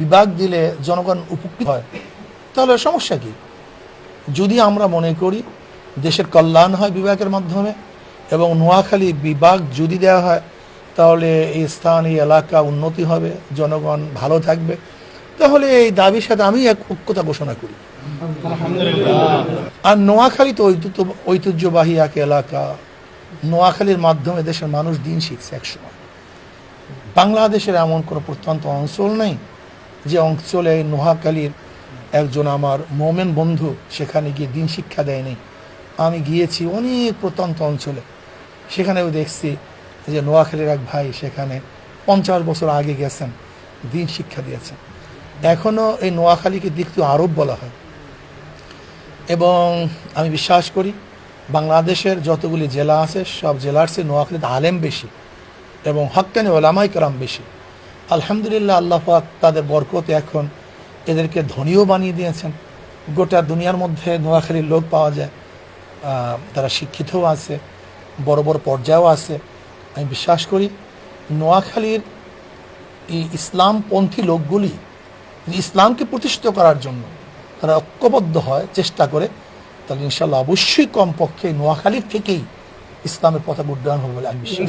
বিভাগ দিলে জনগণ উপকৃত হয় তাহলে সমস্যা কি? যদি আমরা মনে করি দেশের কল্যাণ হয় বিভাগের মাধ্যমে এবং নোয়াখালী বিভাগ যদি দেওয়া হয় তাহলে এই স্থান এই এলাকা উন্নতি হবে জনগণ ভালো থাকবে। তাহলে এই দাবির সাথে আমি এক ঐক্যতা ঘোষণা করি। আর নোয়াখালী তো ঐতিহ্য ঐতিহ্যবাহী এক এলাকা। নোয়াখালীর মাধ্যমে দেশের মানুষ দিন শিখছে একসময় বাংলাদেশের এমন কোনো প্রত্যন্ত অঞ্চল নেই যে অঞ্চলে নোয়াখালীর একজন আমার মোমেন বন্ধু সেখানে গিয়ে দিন শিক্ষা দেয়নি। আমি গিয়েছি অনেক প্রত্যন্ত অঞ্চলে। সেখানেও দেখছি যে নোয়াখালীর এক ভাই সেখানে পঞ্চাশ বছর আগে গেছেন, দিন শিক্ষা দিয়েছেন। এখনও এই নোয়াখালীকে দ্বিতীয় আরব বলা হয়। এবং আমি বিশ্বাস করি বাংলাদেশের যতগুলি জেলা আছে, সব জেলার চেয়ে নোয়াখালীতে আলেম বেশি এবং হক্কানি ওলামাই কালাম বেশি। আলহামদুলিল্লাহ, আল্লাহ পাক তাদের বরকতে এখন এদেরকে ধনীও বানিয়ে দিয়েছেন। গোটা দুনিয়ার মধ্যে নোয়াখালীর লোক পাওয়া যায় তারা শিক্ষিতও আছে, বড় বড় পর্যায়েও আছে। আমি বিশ্বাস করি নোয়াখালীর এই ইসলামপন্থী লোকগুলি ইসলামকে প্রতিষ্ঠিত করার জন্য তারা ঐক্যবদ্ধ হয়, চেষ্টা করে, তাহলে ইনশাল্লাহ অবশ্যই কমপক্ষে নোয়াখালীর থেকেই ইসলামের পতাকা উড্ডয়ন হবে বলে আমি বিশ্বাস।